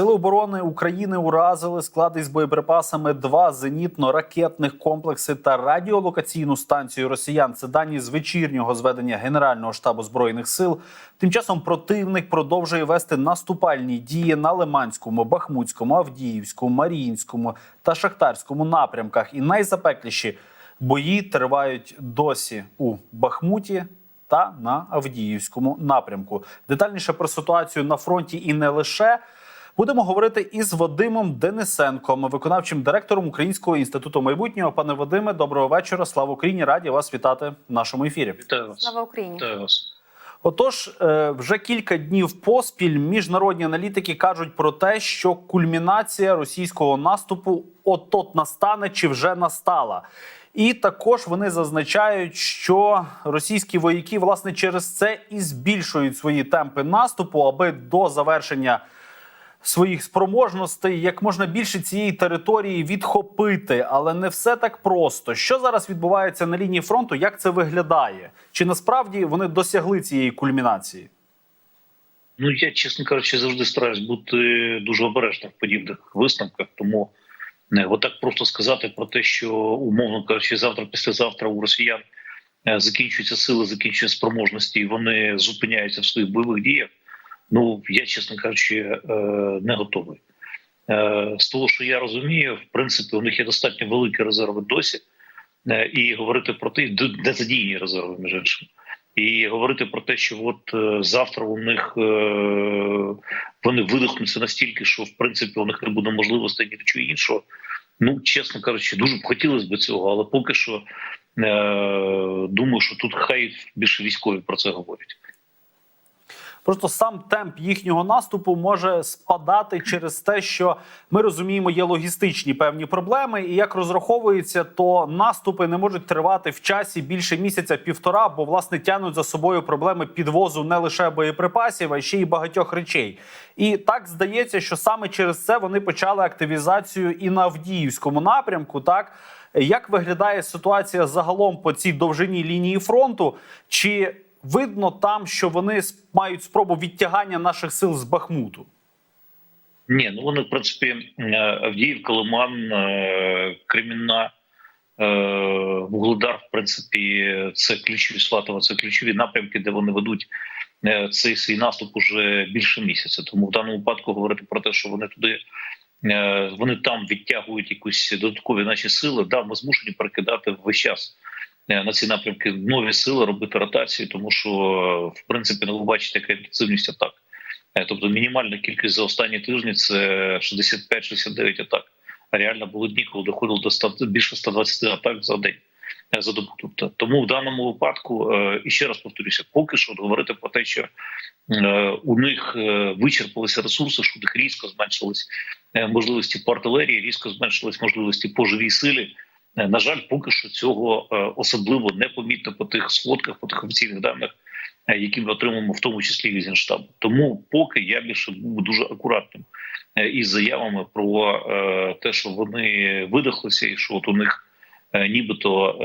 Сили оборони України уразили склади з боєприпасами два зенітно-ракетних комплекси та радіолокаційну станцію росіян. Це дані з вечірнього зведення Генерального штабу збройних сил. Тим часом противник продовжує вести наступальні дії на Лиманському, Бахмутському, Авдіївському, Маріїнському та Шахтарському напрямках. І найзапекліші бої тривають досі у Бахмуті та на Авдіївському напрямку. Детальніше про ситуацію на фронті і не лише будемо говорити із Вадимом Денисенком, виконавчим директором Українського інституту майбутнього. Пане Вадиме, доброго вечора. Слава Україні! Раді вас вітати в нашому ефірі. Вітаю вас. Слава Україні. Вітаю вас. Отож, е, вже кілька днів поспіль міжнародні аналітики кажуть про те, що кульмінація російського наступу от-от настане чи вже настала. І також вони зазначають, що російські вояки власне через це і збільшують свої темпи наступу, аби до завершення своїх спроможностей як можна більше цієї території відхопити, але не все так просто. Що зараз відбувається на лінії фронту? Як це виглядає? Чи насправді вони досягли цієї кульмінації? Ну я, чесно кажучи, завжди стараюсь бути дуже обережним в подібних висновках. Тому не отак просто сказати про те, що умовно кажучи, завтра, післязавтра у росіян е, закінчуються сили, закінчуються спроможності, і вони зупиняються в своїх бойових діях. Ну я, чесно кажучи, е, не готовий. Е, З того, що я розумію, в принципі, у них є достатньо великі резерви досі, Е, і говорити про те, задіяні резерви між іншим. І говорити про те, що от завтра у них вони видихнуться настільки, що в принципі у них не буде можливостей ні до чого іншого. Ну, чесно кажучи, дуже б хотілося б цього, але поки що думаю, що тут хай більше військові про це говорять. Просто сам темп їхнього наступу може спадати через те, що ми розуміємо, є логістичні певні проблеми, і як розраховується, то наступи не можуть тривати в часі більше місяця півтора, бо власне тягнуть за собою проблеми підвозу не лише боєприпасів, а ще й багатьох речей. І так здається, що саме через це вони почали активізацію і на Авдіївському напрямку. Так як виглядає ситуація загалом по цій довжині лінії фронту? Чи видно там, що вони мають спробу відтягання наших сил з Бахмуту? Ні, ну вони в принципі е, Авдіївка, Лиман, е, Кремінна, е, Вугледар, в принципі, це ключові Сватова, це ключові напрямки, де вони ведуть цей свій наступ уже більше місяця. Тому в даному випадку говорити про те, що вони туди. Вони там відтягують якісь додаткові наші сили. Да, ми змушені перекидати весь час на ці напрямки нові сили, робити ротацію, тому що е, в принципі ну, ви бачите, яка інтенсивність атак. Е, Тобто мінімальна кількість за останні тижні це 65-69 атак. А реально були дні, коли доходило до 100, більше 120 атак за день е, за добу. Тобто, тому в даному випадку е, і ще раз повторюся, поки що говорити про те, що е, у них е, вичерпалися ресурси, що у них різко зменшились е, можливості по артилерії, різко зменшились можливості по живій силі. Е, На жаль, поки що цього е, особливо не помітно по тих сходках, по тих офіційних даних, е, які ми отримуємо, в тому числі від Генштабу. Тому поки я більше був дуже акуратним із заявами про те, що вони видихлися, і що от у них нібито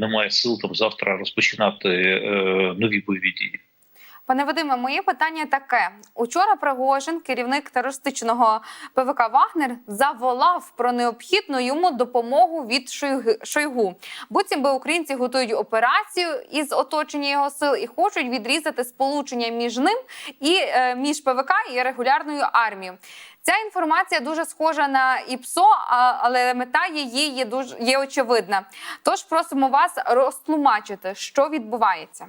немає сил там завтра розпочинати нові бойові дії. Пане Вадиме, моє питання таке: учора Пригожин, керівник терористичного ПВК Вагнер, заволав про необхідну йому допомогу від Шойг- Шойгу. Буцім би українці готують операцію із оточення його сил і хочуть відрізати сполучення між ним і е, між ПВК і регулярною армією. Ця інформація дуже схожа на ІПСО, але мета її є дуже є очевидна. Тож просимо вас розтлумачити, що відбувається.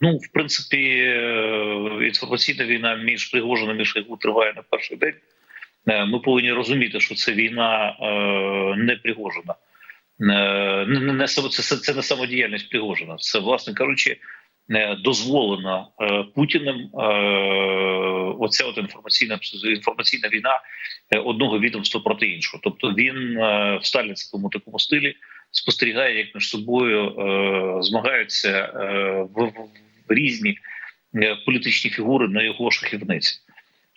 Ну, в принципі, е, інформаційна війна між Пригожиним і Шойгу триває не перший день. Е, Ми повинні розуміти, що це війна е, не Пригожина. Не, не, це, це, не самодіяльність Пригожина. Це, власне кажучи, дозволена Путіним оця от інформаційна інформаційна війна одного відомства проти іншого. Тобто він в сталінському такому стилі спостерігає, як між собою змагаються в різні е, політичні фігури на його шахівниці.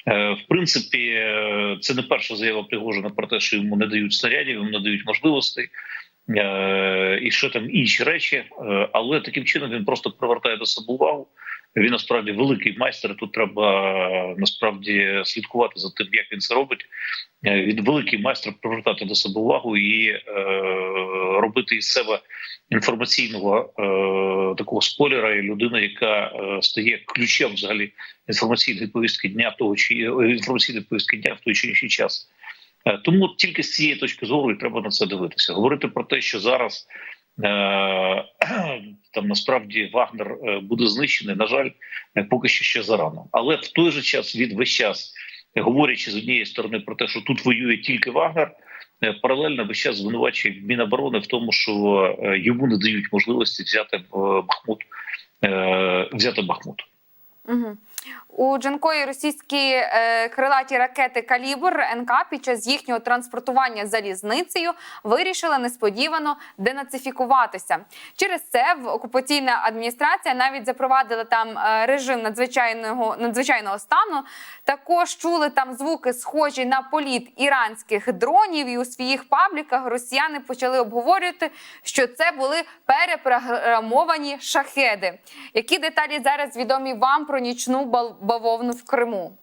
Е, В принципі, е, це не перша заява Пригожина про те, що йому не дають снарядів, йому не дають можливостей. І що там інші речі, але таким чином він просто привертає до себе увагу Він насправді великий майстер. Тут треба е, насправді слідкувати за тим, як він це робить. Е, Він великий майстер привертати до себе увагу і е, робити із себе інформаційного е, такого спойлера і людина, яка е, стає ключем взагалі інформаційної повістки дня того чи інформаційної повістки дня в той чи інший час. Тому тільки з цієї точки зору і треба на це дивитися. Говорити про те, що зараз там насправді Вагнер е, буде знищений. На жаль, е, поки що ще зарано. Але в той же час від весь час, е, говорячи з однієї сторони про те, що тут воює тільки Вагнер, е, паралельно весь час звинувачує Міноборони в тому, що е, йому не дають можливості взяти е, Бахмут, е, взяти Бахмут. Угу. У Джанкої російські е, крилаті ракети Калібр НК під час їхнього транспортування залізницею вирішили несподівано денацифікуватися. Через це в окупаційна адміністрація навіть запровадила там е, режим надзвичайного надзвичайного стану. Також чули там звуки, схожі на політ іранських дронів. І у своїх пабліках росіяни почали обговорювати, що це були перепрограмовані шахеди. Які деталі зараз відомі вам про нічну бал- бавовну в Криму?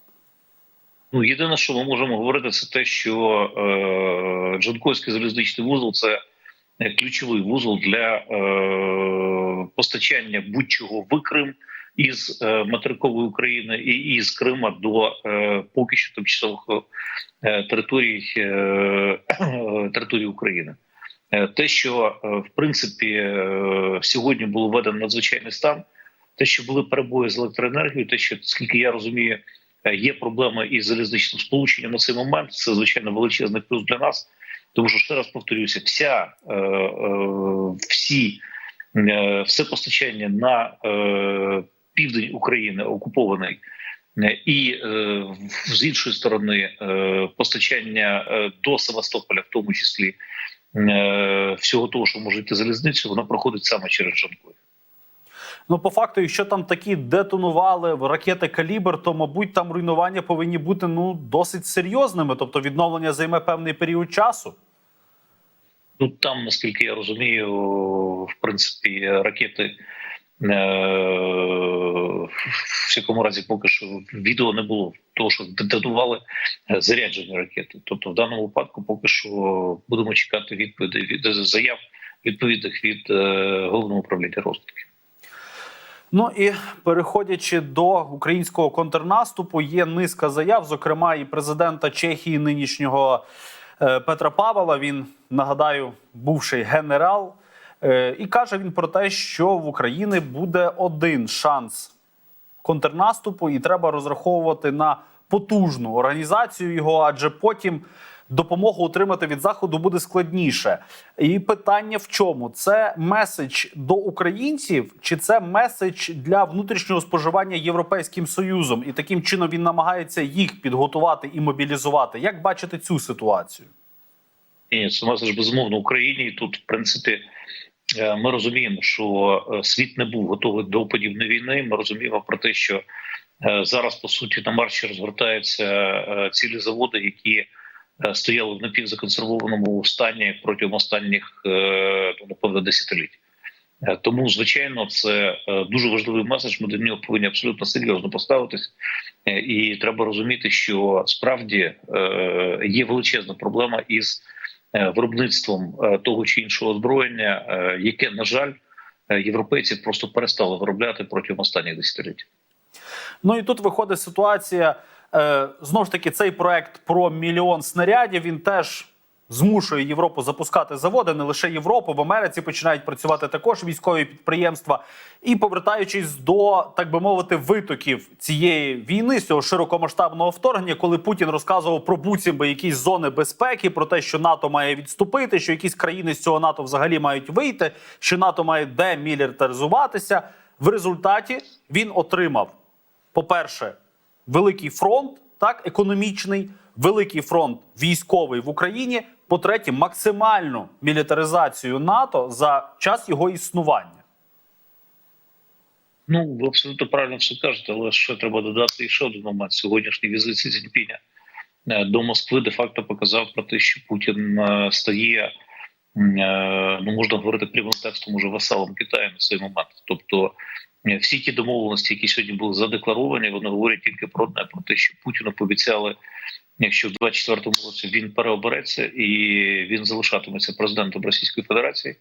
Ну, єдине, що ми можемо говорити, це те, що е, Джанкойський залізничний вузол це е, ключовий вузол для е, постачання будь-чого в Крим із е, материкової України і із Крима до е, поки що тимчасових е, територій, е, території України. Е, Те, що е, в принципі е, сьогодні було введено надзвичайний стан, те, що були перебої з електроенергією, те, що скільки я розумію, е, є проблеми із залізничним сполученням на цей момент. Це звичайно величезний плюс для нас. Тому що ще раз повторюся, вся е, е, всі е, все постачання на е, південь України окупований. е, І е, з іншої сторони постачання до Севастополя, в тому числі всього того, що може йти залізницю, воно проходить саме через Жанкой. Ну, по факту, якщо там такі детонували ракети калібр, то мабуть там руйнування повинні бути ну досить серйозними. Тобто відновлення займе певний період часу. Ну там, наскільки я розумію, в принципі, ракети. е, В всякому разі, поки що відео не було того, що детонували е, заряджені ракети. Тобто, в даному випадку, поки що будемо чекати відповідей від заяв відповідних від е, головного управління розвідки. Ну і переходячи до українського контрнаступу, є низка заяв, зокрема і президента Чехії нинішнього е, Петра Павла. Він нагадаю, бувший генерал. Е, І каже він про те, що в Україні буде один шанс контрнаступу, і треба розраховувати на потужну організацію його, адже потім допомогу отримати від заходу буде складніше. І питання в чому? Це меседж до українців, чи це меседж для внутрішнього споживання Європейським Союзом? І таким чином він намагається їх підготувати і мобілізувати. Як бачите цю ситуацію? Ні, це меседж безумовно Україні. І тут, в принципі, е, ми розуміємо, що е, світ не був готовий до подібної війни. Ми розуміємо про те, що е, зараз по суті на марші розгортаються цілі заводи, які стояли в напівзаконсервованому стані протягом останніх е, ну, напевно десятиліть. Е, Тому, звичайно, це е, дуже важливий меседж. Ми до нього повинні абсолютно серйозно поставитись, Е, і треба розуміти, що справді е, є величезна проблема із е, виробництвом е, того чи іншого озброєння, е, яке, на жаль, е, європейці просто перестали виробляти протягом останніх десятиліть. Ну і тут виходить ситуація. Е, знову ж таки, цей проект про мільйон снарядів він теж змушує Європу запускати заводи. Не лише Європу, в Америці починають працювати також військові підприємства. І повертаючись до так би мовити витоків цієї війни, цього широкомасштабного вторгнення, коли Путін розказував про буцімби якісь зони безпеки, про те, що НАТО має відступити, що якісь країни з цього НАТО взагалі мають вийти, що НАТО має демілітаризуватися. В результаті він отримав по-перше, великий фронт, так, економічний, великий фронт військовий в Україні. По-третє, максимальну мілітаризацію НАТО за час його існування. Ну ви абсолютно правильно все кажете, але ще треба додати і ще один момент. Сьогоднішній візит Сі Цзіньпіня е, до Москви де-факто показав про те, що Путін е, стає. е, Ну, можна говорити прямим текстом уже васалом Китаю на цей момент. Тобто Всі ті домовленості, які сьогодні були задекларовані, вони говорять тільки про одне про те, що Путіну пообіцяли, якщо в 24-му році він переобереться і він залишатиметься президентом Російської Федерації.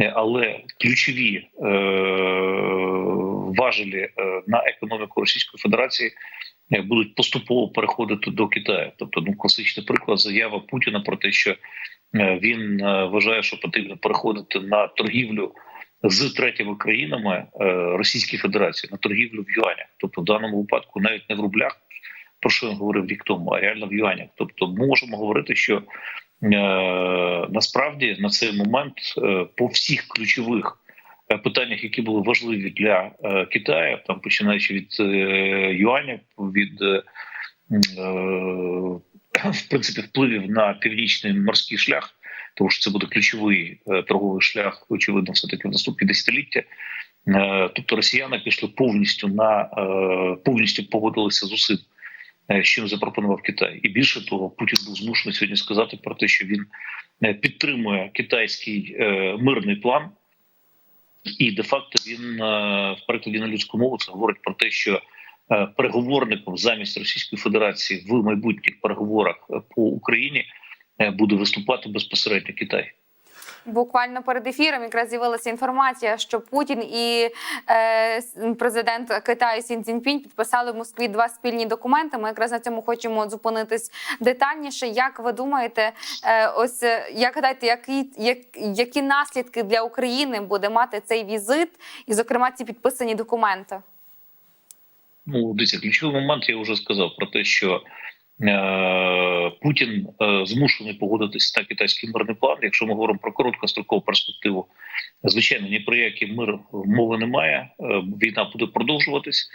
Е, Але ключові е, важелі е, на економіку Російської Федерації е, будуть поступово переходити до Китаю. Тобто, ну класичний приклад заява Путіна про те, що він вважає, що потрібно переходити на торгівлю з третіми країнами е, Російської Федерації на торгівлю в юанях, тобто в даному випадку навіть не в рублях, про що я говорив рік тому, а реально в юанях. Тобто, ми можемо говорити, що е, насправді на цей момент е, по всіх ключових питаннях, які були важливі для е, Китаю, там починаючи від е, юаня, від е, в принципі впливів на північний морський шлях, тому що це буде ключовий е, торговий шлях, очевидно, все таки в наступні десятиліття. Е, Тобто росіяни пішли повністю на е, повністю погодилися з усім, чим запропонував Китай, і більше того, Путін був змушений сьогодні сказати про те, що він підтримує китайський мирний план, і де-факто він е, в перекладі на людську мову це говорить про те, що переговорником замість Російської Федерації в майбутніх переговорах по Україні буде виступати безпосередньо Китай. Буквально перед ефіром якраз з'явилася інформація, що Путін і е, президент Китаю Сін Цзіньпінь підписали в Москві два спільні документи. Ми якраз на цьому хочемо зупинитись детальніше. Як ви думаєте, е, ось е, як гадаєте, які, як, які наслідки для України буде мати цей візит, і, зокрема, ці підписані документи? Ну, дивіться, ключовий момент я вже сказав про те, що е, Путін е, змушений погодитися на китайський мирний план. Якщо ми говоримо про короткострокову перспективу, звичайно, ні про який мир мови немає. Е, війна буде продовжуватись,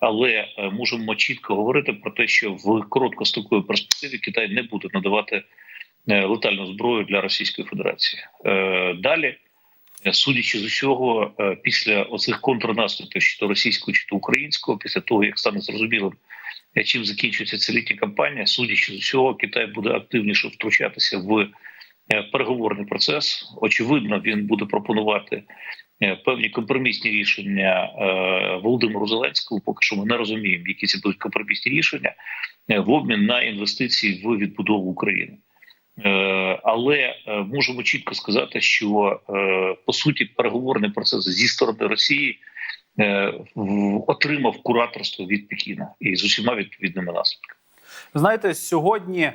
але е, можемо чітко говорити про те, що в короткостроковій перспективі Китай не буде надавати е, летальну зброю для Російської Федерації. Е, далі. Судячи з усього, е, після оцих контрнаступів, чи то російського, чи то українського, після того як стане зрозумілим, е, чим закінчується ця літня кампанія, судячи з усього, Китай буде активніше втручатися в е, переговорний процес. Очевидно, він буде пропонувати певні компромісні рішення Володимиру Зеленському. Поки що ми не розуміємо, які це будуть компромісні рішення в обмін на інвестиції в відбудову України. Е, Але е, можемо чітко сказати, що е, по суті переговорний процес зі сторони Росії отримав кураторство від Пекіна і з усіма відповідними наслідками. Знаєте, сьогодні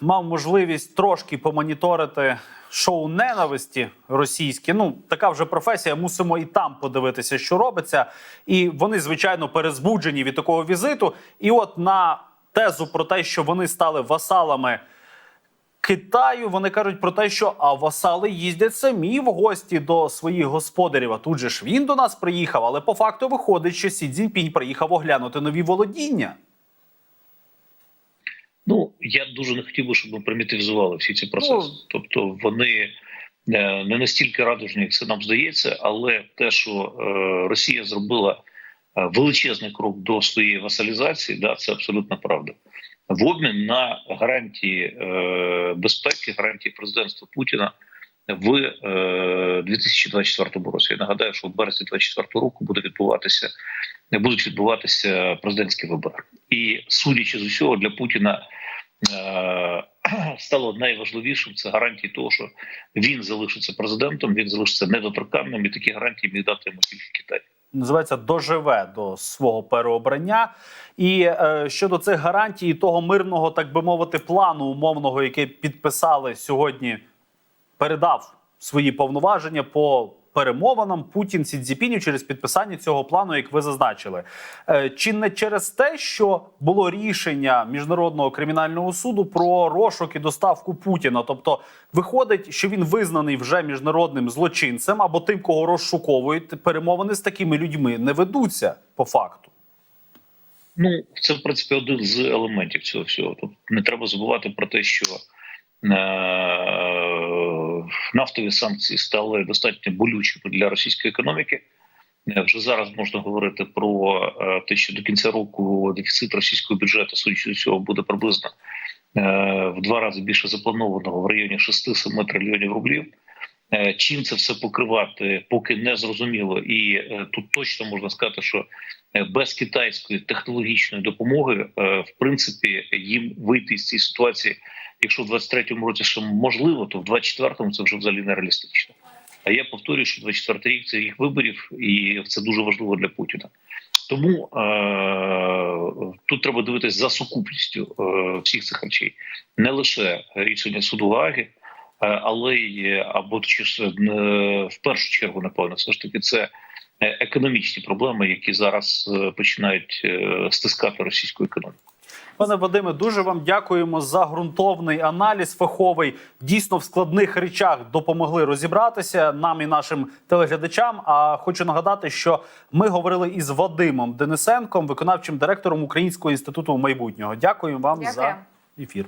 мав можливість трошки помоніторити шоу ненависті російське. Ну, така вже професія. Мусимо і там подивитися, що робиться. І вони, звичайно, перезбуджені від такого візиту. І от на тезу про те, що вони стали васалами. Китаю вони кажуть про те, що а васали їздять самі в гості до своїх господарів. А тут же ж він до нас приїхав, але по факту виходить, що Сі Цзіньпінь приїхав оглянути нові володіння. Ну я дуже не хотів би, щоб ми примітивізували всі ці процеси. Ну, тобто вони е, не настільки радужні, як це нам здається, але те, що е, Росія зробила е, величезний крок до своєї васалізації, да, це абсолютно правда. В обмін на гарантії е, безпеки, гарантії президентства Путіна в е, 2024 році. Я нагадаю, що в березні 2024 року буде відбуватися будуть відбуватися президентські вибори, і судячи з усього для Путіна е, стало найважливішим це гарантії того, що він залишиться президентом, він залишиться недоторканним, і такі гарантії міг дати йому тільки Китай. Називається доживе до свого переобрання. І е, щодо цих гарантій, того мирного, так би мовити, плану умовного, який підписали сьогодні, передав свої повноваження по перемовинам Путін Сі Цзіпіню через підписання цього плану, як ви зазначили. Е, чи не через те, що було рішення міжнародного кримінального суду про розшук і доставку Путіна? Тобто, виходить, що він визнаний вже міжнародним злочинцем або тим, кого розшуковують, перемовини з такими людьми не ведуться по факту. Ну це в принципі один з елементів цього всього. Тут не треба забувати про те, що е- нафтові санкції стали достатньо болючими для російської економіки. Е, Вже зараз можна говорити про е, те, що до кінця року дефіцит російського бюджету, судячи цього, буде приблизно е, в два рази більше запланованого в районі 6-7 трильйонів рублів. Чим це все покривати, поки не зрозуміло, і тут точно можна сказати, що без китайської технологічної допомоги, в принципі, їм вийти з цієї ситуації, якщо в 23-му році ще можливо, то в 24-му це вже взагалі нереалістично. А я повторюю, що 24-й рік це рік виборів, і це дуже важливо для Путіна. Тому е- тут треба дивитися за сукупністю е- всіх цих речей, не лише рішення суду Гаги, е, але й або чи ж, е, в першу чергу, напевно, все ж таки це е, економічні проблеми, які зараз е, починають е, стискати російську економіку. Пане Вадиме, дуже вам дякуємо за ґрунтовний аналіз фаховий. Дійсно, в складних речах допомогли розібратися нам і нашим телеглядачам. А хочу нагадати, що ми говорили із Вадимом Денисенком, виконавчим директором Українського інституту майбутнього. Дякуємо вам Дякую. за ефір.